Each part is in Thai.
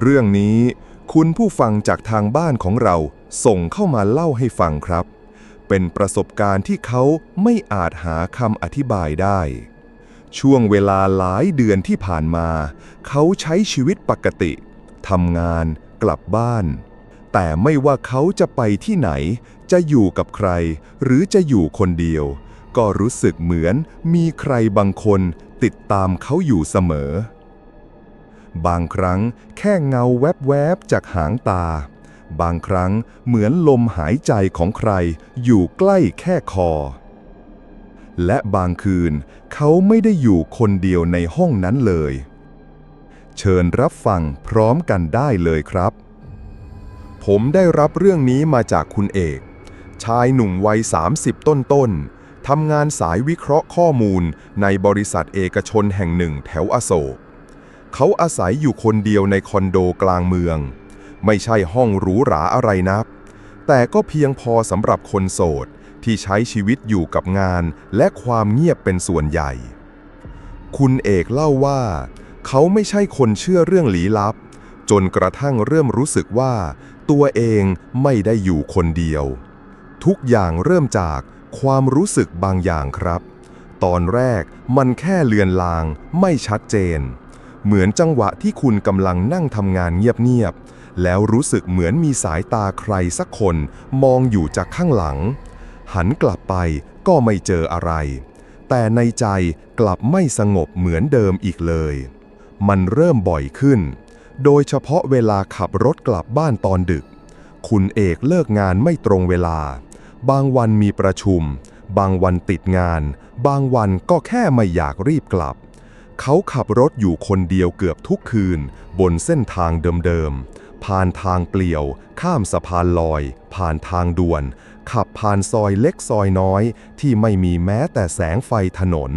เรื่องนี้คุณผู้ฟังจากทางบ้านของเราส่งเข้ามาเล่าให้ฟังครับ เป็นประสบการณ์ที่เขาไม่อาจหาคำอธิบายได้ ช่วงเวลาหลายเดือนที่ผ่านมา เขาใช้ชีวิตปกติทำงานกลับบ้าน แต่ไม่ว่าเขาจะไปที่ไหน จะอยู่กับใคร หรือจะอยู่คนเดียว ก็รู้สึกเหมือนมีใครบางคนติดตามเขาอยู่เสมอ บางครั้งแค่เงาแวบๆจากหางตา บางครั้งเหมือนลมหายใจของใครอยู่ใกล้แค่คอ และบางคืนเขาไม่ได้อยู่คนเดียวในห้องนั้นเลย เชิญรับฟังพร้อมกันได้เลยครับ ผมได้รับเรื่องนี้มาจากคุณเอก ชายหนุ่มวัย 30 ต้นๆทำงานสายวิเคราะห์ข้อมูลในบริษัทเอกชนแห่งหนึ่งแถวอโศก เขาอาศัยอยู่คนเดียวในคอนโดกลางเมือง ไม่ใช่ห้องหรูหราอะไรนักแต่ก็เพียงพอสำหรับคนโสดที่ใช้ชีวิตอยู่กับงานและความเงียบเป็นส่วนใหญ่ คุณเอกเล่าว่า เขาไม่ใช่คนเชื่อเรื่องลี้ลับ จนกระทั่งเริ่มรู้สึกว่า ตัวเองไม่ได้อยู่คนเดียว ทุกอย่างเริ่มจากความรู้สึกบางอย่างครับ ตอนแรกมันแค่เลือนลางไม่ชัดเจน เหมือนจังหวะที่คุณกำลังนั่งทำงานเงียบๆ แล้วรู้สึกเหมือนมีสายตาใครสักคนมองอยู่จากข้างหลัง หันกลับไปก็ไม่เจออะไร แต่ในใจกลับไม่สงบเหมือนเดิมอีกเลย มันเริ่มบ่อยขึ้น โดยเฉพาะเวลาขับรถกลับบ้านตอนดึก คุณเอกเลิกงานไม่ตรงเวลา บางวันมีประชุม บางวันติดงาน บางวันก็แค่ไม่อยากรีบกลับ เขาขับรถอยู่คนเดียวเกือบทุกคืน บนเส้นทางเดิมๆ ผ่านทางเปลี่ยว ข้ามสะพานลอย ผ่านทางด่วน ขับผ่านซอยเล็กซอยน้อย ที่ไม่มีแม้แต่แสงไฟถนน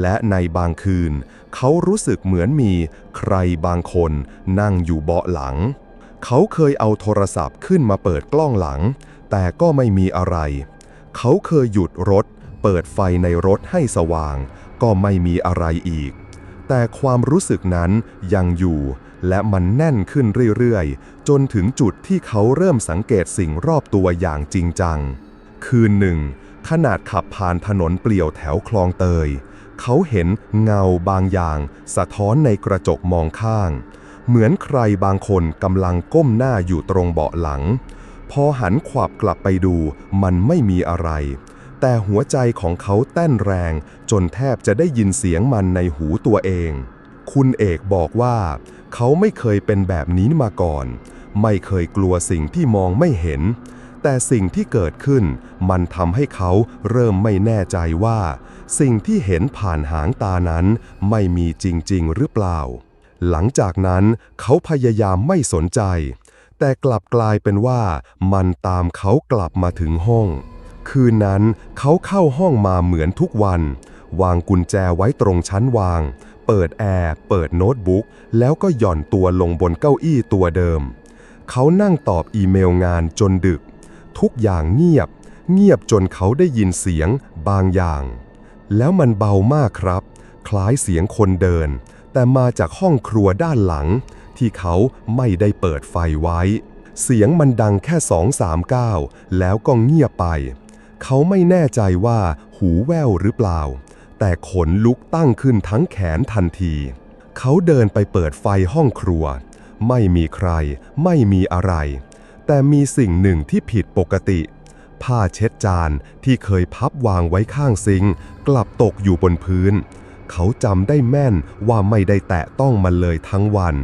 และในบางคืน เขารู้สึกเหมือนมีใครบางคนนั่งอยู่เบาะหลัง เขาเคยเอาโทรศัพท์ขึ้นมาเปิดกล้องหลัง แต่ก็ไม่มีอะไร เขาเคยหยุดรถ เปิดไฟในรถให้สว่าง ก็ไม่มีอะไรอีก แต่ความรู้สึกนั้นยังอยู่ และมันแน่นขึ้นเรื่อยๆ จนถึงจุดที่เขาเริ่มสังเกตสิ่งรอบตัวอย่างจริงจัง คืนหนึ่ง ขนาดขับผ่านถนนเปลี่ยวแถวคลองเตย เขาเห็นเงาบางอย่าง สะท้อนในกระจกมองข้าง เหมือนใครบางคนกำลังก้มหน้าอยู่ตรงเบาะหลัง พอหันขวับกลับไปดู มันไม่มีอะไร แต่หัวใจของเขาเต้นแรง จนแทบจะได้ยินเสียงมันในหูตัวเอง คุณเอกบอกว่า เขาไม่เคยเป็นแบบนี้มาก่อน ไม่เคยกลัวสิ่งที่มองไม่เห็น แต่สิ่งที่เกิดขึ้น มันทำให้เขาเริ่มไม่แน่ใจว่า สิ่งที่เห็นผ่านหางตานั้น ไม่มีจริง ๆ หรือเปล่า หลังจากนั้นเขาพยายามไม่สนใจ แต่กลับกลายเป็นว่า มันตามเขากลับมาถึงห้อง คืนนั้นเขาเข้าห้องมาเหมือนทุกวัน วางกุญแจไว้ตรงชั้นวาง เปิดแอร์เปิดโน้ตบุ๊ก แล้วก็หย่อนตัวลงบนเก้าอี้ตัวเดิม เขานั่งตอบอีเมลงานจนดึก ทุกอย่างเงียบ เงียบจนเขาได้ยินเสียงบางอย่าง แล้วมันเบามากครับ คล้ายเสียงคนเดิน แต่มาจากห้องครัวด้านหลัง ที่เขาไม่ได้เปิดไฟไว้ เสียงมันดังแค่สองสามก้าวแล้วก็เงียบไป เขาไม่แน่ใจว่าหูแว่วหรือเปล่า แต่ขนลุกตั้งขึ้นทั้งแขนทันที เขาเดินไปเปิดไฟห้องครัว ไม่มีใคร ไม่มีอะไร แต่มีสิ่งหนึ่งที่ผิดปกติ ผ้าเช็ดจานที่เคยพับวางไว้ข้างซิงกลับตกอยู่บนพื้น เขาจำได้แม่นว่าไม่ได้แตะต้องมันเลยทั้งวัน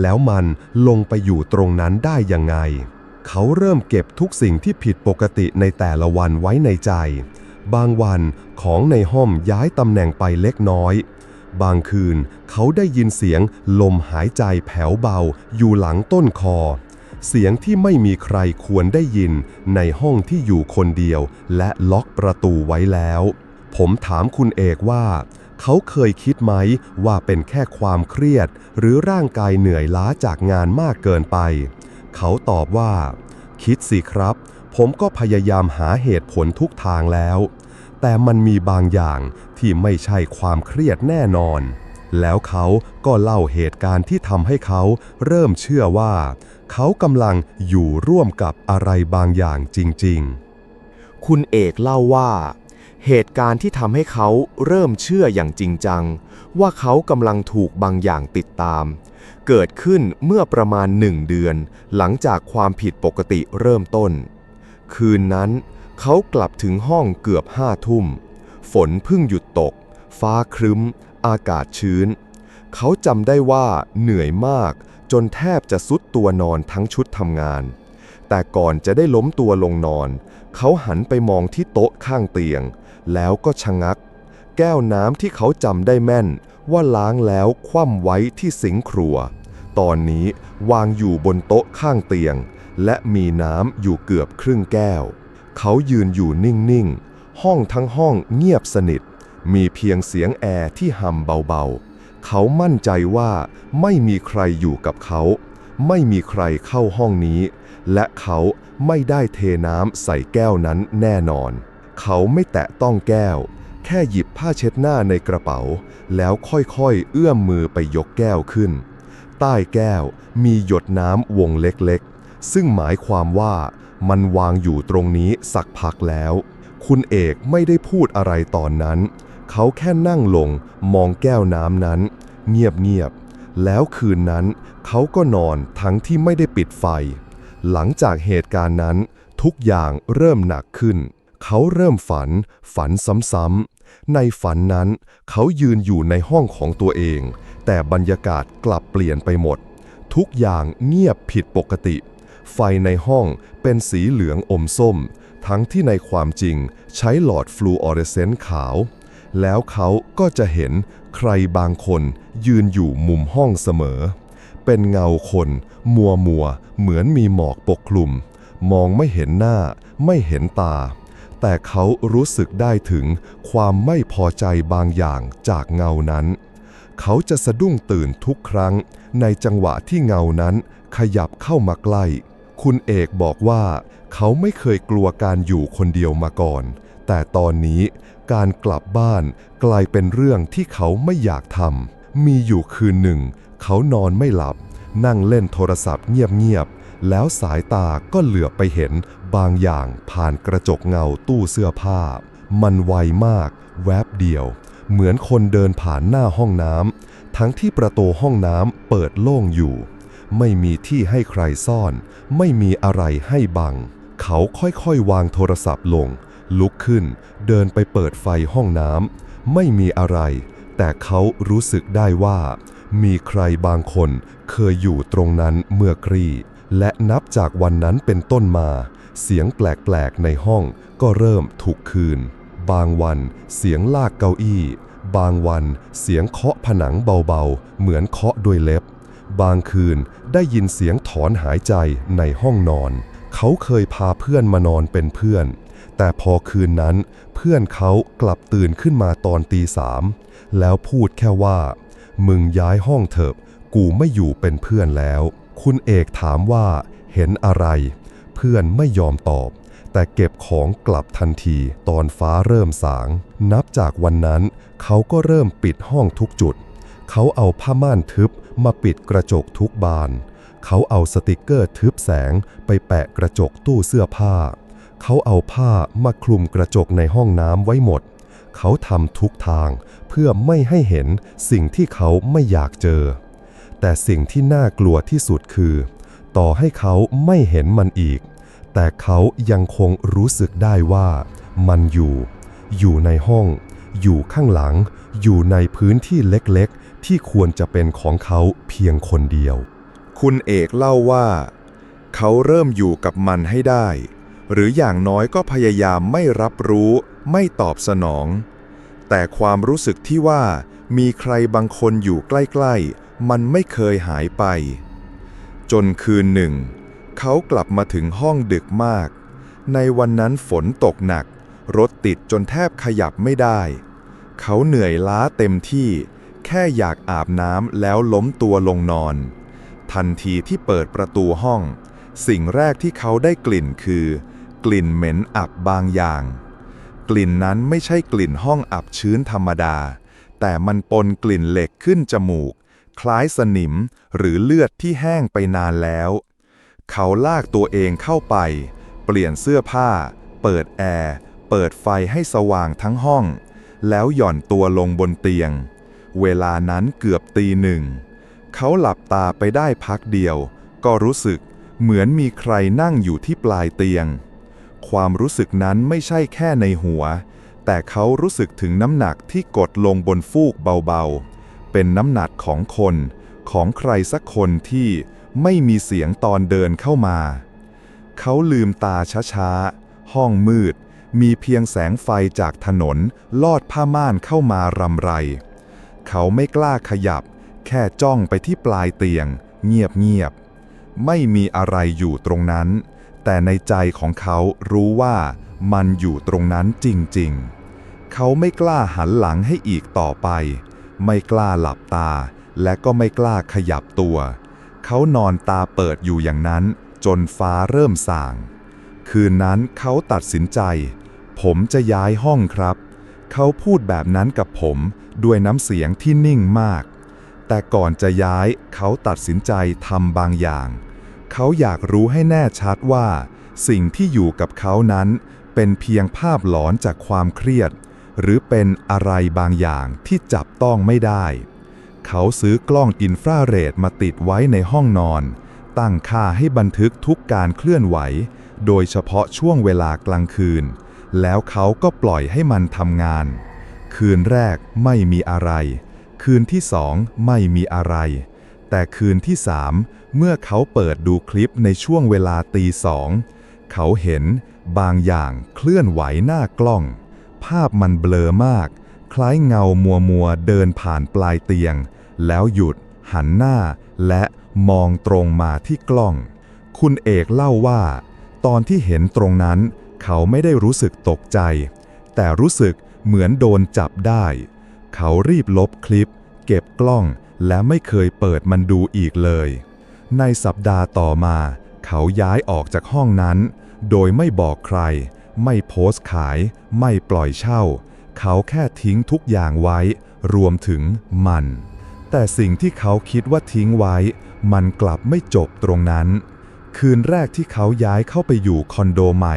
แล้วมันลงไปอยู่ตรงนั้นได้ยังไง เขาเริ่มเก็บทุกสิ่งที่ผิดปกติในแต่ละวันไว้ในใจ บางวันของในห้องย้ายตำแหน่งไปเล็กน้อย บางคืนเขาได้ยินเสียงลมหายใจแผ่วเบาอยู่หลังต้นคอ เสียงที่ไม่มีใครควรได้ยินในห้องที่อยู่คนเดียว และล็อกประตูไว้แล้ว ผมถามคุณเอกว่าเขาเคยคิดไหมว่าเป็นแค่ความเครียด หรือร่างกายเหนื่อยล้าจากงานมากเกินไป เขาตอบว่า คิดสิครับ ผมก็พยายามหาเหตุผลทุกทางแล้ว แต่มันมีบางอย่างที่ไม่ใช่ความเครียดแน่นอน แล้วเขาก็เล่าเหตุการณ์ที่ทำให้เขาเริ่มเชื่อว่า เขากำลังอยู่ร่วมกับอะไรบางอย่างจริง ๆ คุณเอกเล่าว่าเหตุการณ์ที่ทำให้เขาเริ่มเชื่ออย่างจริงจัง ว่าเขากำลังถูกบางอย่างติดตาม เกิดขึ้นเมื่อประมาณหนึ่งเดือน หลังจากความผิดปกติเริ่มต้น คืนนั้น เขากลับถึงห้องเกือบห้าทุ่ม ฝนเพิ่งหยุดตก ฟ้าครึ้ม อากาศชื้น เขาจำได้ว่าเหนื่อยมาก จนแทบจะสุดตัวนอนทั้งชุดทำงาน แต่ก่อนจะได้ล้มตัวลงนอน เขาหันไปมองที่โต๊ะข้างเตียง แล้วก็ชะงัก แก้วน้ำที่เขาจำได้แม่น ว่าล้างแล้วคว่ำไว้ที่สิงครัว ตอนนี้วางอยู่บนโต๊ะข้างเตียง และมีน้ำอยู่เกือบครึ่งแก้ว เขายืนอยู่นิ่ง ๆ ห้องทั้งห้องเงียบสนิท มีเพียงเสียงแอร์ที่หำเบา ๆ เขามั่นใจว่าไม่มีใครอยู่กับเขา ไม่มีใครเข้าห้องนี้ และเขาไม่ได้เทน้ำใส่แก้วนั้นแน่นอน เขาไม่แตะต้องแก้ว แค่หยิบผ้าเช็ดหน้าในกระเป๋า แล้วค่อยๆ เอื้อมมือไปยกแก้วขึ้น ใต้แก้วมีหยดน้ำวงเล็กๆ ซึ่งหมายความว่ามันวางอยู่ตรงนี้สักพักแล้ว คุณเอกไม่ได้พูดอะไรตอนนั้น เขาแค่นั่งลงมองแก้วน้ำนั้น เงียบๆ แล้วคืนนั้น เขาก็นอนทั้งที่ไม่ได้ปิดไฟ หลังจากเหตุการณ์นั้นทุกอย่างเริ่มหนักขึ้น เขาเริ่มฝัน ฝันซ้ำๆ ในฝันนั้น เขายืนอยู่ในห้องของตัวเอง แต่บรรยากาศกลับเปลี่ยนไปหมด ทุกอย่างเงียบผิดปกติ ไฟในห้องเป็นสีเหลืองอมส้ม ทั้งที่ในความจริงใช้หลอดฟลูออเรสเซนต์ขาว แล้วเขาก็จะเห็นใครบางคนยืนอยู่มุมห้องเสมอ เป็นเงาคน มัวมัวๆเหมือนมีหมอกปกคลุม มองไม่เห็นหน้า ไม่เห็นตา แต่เขารู้สึกได้ถึงความไม่พอใจบางอย่างจากเงานั้น เขาจะสะดุ้งตื่นทุกครั้ง ในจังหวะที่เงานั้นขยับเข้ามาใกล้ คุณเอกบอกว่าเขาไม่เคยกลัวการอยู่คนเดียวมาก่อน แต่ตอนนี้การกลับบ้านกลายเป็นเรื่องที่เขาไม่อยากทำมีอยู่คืนหนึ่ง เขานอนไม่หลับ นั่งเล่นโทรศัพท์เงียบๆ แล้วสายตาก็เหลือบไปเห็นบางอย่างผ่านกระจกเงาตู้เสื้อผ้า มันไวมากแวบเดียว เหมือนคนเดินผ่านหน้าห้องน้ำทั้งที่ประตูห้องน้ำเปิดโล่งอยู่ ไม่มีที่ให้ใครซ่อน ไม่มีอะไรให้บัง เขาค่อยๆ วางโทรศัพท์ลง ลุกขึ้น เดินไปเปิดไฟห้องน้ำไม่มีอะไร แต่เขารู้สึกได้ว่า มีใครบางคนเคยอยู่ตรงนั้นเมื่อกรี และนับจากวันนั้นเป็นต้นมา เสียงแปลกๆในห้องก็เริ่มถูกคืน บางวันเสียงลากเก้าอี้ บางวันเสียงเคาะผนังเบาๆ เหมือนเคาะด้วยเล็บ บางคืนได้ยินเสียงถอนหายใจในห้องนอน เขาเคยพาเพื่อนมานอนเป็นเพื่อน แต่พอคืนนั้น เพื่อนเขากลับตื่นขึ้นมาตอนตีสามแล้วพูดแค่ว่า มึงย้ายห้องเถอะ กูไม่อยู่เป็นเพื่อนแล้ว คุณเอกถามว่า เห็นอะไร เพื่อนไม่ยอมตอบ แต่เก็บของกลับทันทีตอนฟ้าเริ่มสาง นับจากวันนั้น เขาก็เริ่มปิดห้องทุกจุด เขาเอาผ้าม่านทึบมาปิดกระจกทุกบาน เขาเอาสติกเกอร์ทึบแสงไปแปะกระจกตู้เสื้อผ้า เขาเอาผ้ามาคลุมกระจกในห้องน้ำไว้หมด เขาทำทุกทางเพื่อไม่ให้เห็นสิ่งที่เขาไม่อยากเจอ แต่สิ่งที่น่ากลัวที่สุดคือ ต่อให้เขาไม่เห็นมันอีก แต่เขายังคงรู้สึกได้ว่า มันอยู่ อยู่ในห้อง อยู่ข้างหลัง อยู่ในพื้นที่เล็กๆ ที่ควรจะเป็นของเขาเพียงคนเดียว คุณเอกเล่าว่า เขาเริ่มอยู่กับมันให้ได้ หรืออย่างน้อยก็พยายามไม่รับรู้ไม่ตอบสนอง แต่ความรู้สึกที่ว่ามีใครบางคนอยู่ใกล้ ๆ มันไม่เคยหายไป จนคืนหนึ่ง เขากลับมาถึงห้องดึกมาก ในวันนั้นฝนตกหนัก รถติดจนแทบขยับไม่ได้ เขาเหนื่อยล้าเต็มที่ แค่อยากอาบน้ำแล้วล้มตัวลงนอน ทันทีที่เปิดประตูห้อง สิ่งแรกที่เขาได้กลิ่นคือ กลิ่นเหม็นอับบางอย่าง กลิ่นนั้นไม่ใช่กลิ่นห้องอับชื้นธรรมดา แต่มันปนกลิ่นเหล็กขึ้นจมูก คล้ายสนิมหรือเลือดที่แห้งไปนานแล้ว เขาลากตัวเองเข้าไป เปลี่ยนเสื้อผ้า เปิดแอร์เปิดไฟให้สว่างทั้งห้อง แล้วหย่อนตัวลงบนเตียง เวลานั้นเกือบตีหนึ่ง เขาหลับตาไปได้พักเดียว ก็รู้สึกเหมือนมีใครนั่งอยู่ที่ปลายเตียง ความรู้สึกนั้นไม่ใช่แค่ในหัว แต่เขารู้สึกถึงน้ำหนักที่กดลงบนฟูกเบาๆ เป็นน้ำหนักของคน ของใครสักคนที่ไม่มีเสียงตอนเดินเข้ามา เขาลืมตาช้าๆ ห้องมืด มีเพียงแสงไฟจากถนน ลอดผ้าม่านเข้ามารำไร เขาไม่กล้าขยับ แค่จ้องไปที่ปลายเตียง เงียบๆ ไม่มีอะไรอยู่ตรงนั้น แต่ในใจของเขารู้ว่ามันอยู่ตรงนั้นจริงๆ เขาไม่กล้าหันหลังให้อีกต่อไป ไม่กล้าหลับตา และก็ไม่กล้าขยับตัว เขานอนตาเปิดอยู่อย่างนั้น จนฟ้าเริ่มสาง คืนนั้นเขาตัดสินใจ ผมจะย้ายห้องครับ เขาพูดแบบนั้นกับผมด้วยน้ำเสียงที่นิ่งมาก แต่ก่อนจะย้ายเขาตัดสินใจทำบางอย่าง เขาอยากรู้ให้แน่ชัดว่า สิ่งที่อยู่กับเขานั้น เป็นเพียงภาพหลอนจากความเครียด หรือเป็นอะไรบางอย่างที่จับต้องไม่ได้ เขาซื้อกล้องอินฟราเรดมาติดไว้ในห้องนอน ตั้งค่าให้บันทึกทุกการเคลื่อนไหว โดยเฉพาะช่วงเวลากลางคืน แล้วเขาก็ปล่อยให้มันทำงาน คืนแรกไม่มีอะไร คืนที่สองไม่มีอะไร แต่คืนที่สามเมื่อเขาเปิดดูคลิปในช่วงเวลาตีสองเขาเห็นบางอย่างเคลื่อนไหวหน้ากล้อง ภาพมันเบลอมาก คล้ายเงามัวมัวๆเดินผ่านปลายเตียง แล้วหยุด หันหน้า และมองตรงมาที่กล้อง คุณเอกเล่าว่า ตอนที่เห็นตรงนั้น เขาไม่ได้รู้สึกตกใจ แต่รู้สึกเหมือนโดนจับได้ เขารีบลบคลิป เก็บกล้อง และไม่เคยเปิดมันดูอีกเลย ในสัปดาห์ต่อมา เขาย้ายออกจากห้องนั้น โดยไม่บอกใคร ไม่โพสต์ขาย ไม่ปล่อยเช่า เขาแค่ทิ้งทุกอย่างไว้ รวมถึงมัน แต่สิ่งที่เขาคิดว่าทิ้งไว้ มันกลับไม่จบตรงนั้น คืนแรกที่เขาย้ายเข้าไปอยู่คอนโดใหม่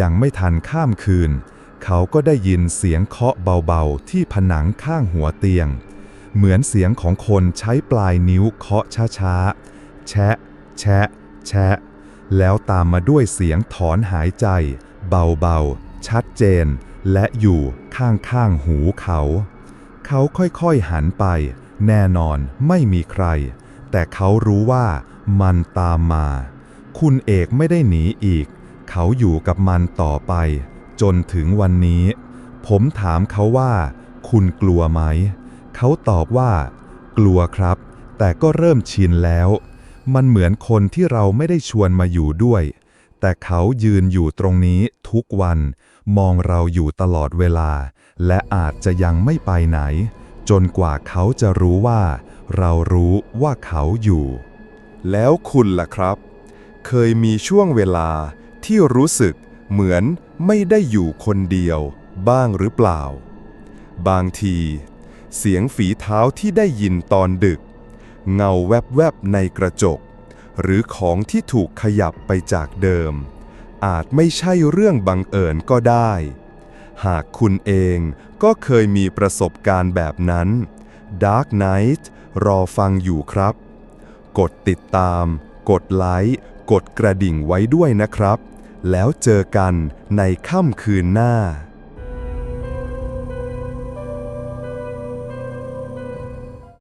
ยังไม่ทันข้ามคืน เขาก็ได้ยินเสียงเคาะเบาๆ ที่ผนังข้างหัวเตียง เหมือนเสียงของคนใช้ปลายนิ้วเคาะช้าๆ แชะ แชะ แชะ แล้วตามมาด้วยเสียงถอนหายใจ เบาๆ ชัดเจน และอยู่ข้างๆ หูเขา เขาค่อยๆ หันไป แน่นอนไม่มีใคร แต่เขารู้ว่ามันตามมา คุณเอกไม่ได้หนีอีก เขาอยู่กับมันต่อไป จนถึงวันนี้ ผมถามเขาว่า คุณกลัวไหม เขาตอบว่า กลัวครับ แต่ก็เริ่มชินแล้ว มันเหมือนคนที่เราไม่ได้ชวนมาอยู่ด้วย แต่เขายืนอยู่ตรงนี้ทุกวัน มองเราอยู่ตลอดเวลา และอาจจะยังไม่ไปไหน จนกว่าเขาจะรู้ว่า เรารู้ว่าเขาอยู่ แล้วคุณล่ะครับ เคยมีช่วงเวลาที่รู้สึกเหมือนไม่ได้อยู่คนเดียวบ้างหรือเปล่า บางที เสียงฝีเท้าที่ได้ยินตอนดึก เงาแวบๆในกระจก หรือของที่ถูกขยับไปจากเดิม อาจไม่ใช่เรื่องบังเอิญก็ได้ หากคุณเองก็เคยมีประสบการณ์แบบนั้น Dark Knight รอฟังอยู่ครับ กดติดตาม กดไลค์กดกระดิ่งไว้ด้วยนะครับ แล้วเจอกันในค่ำคืนหน้า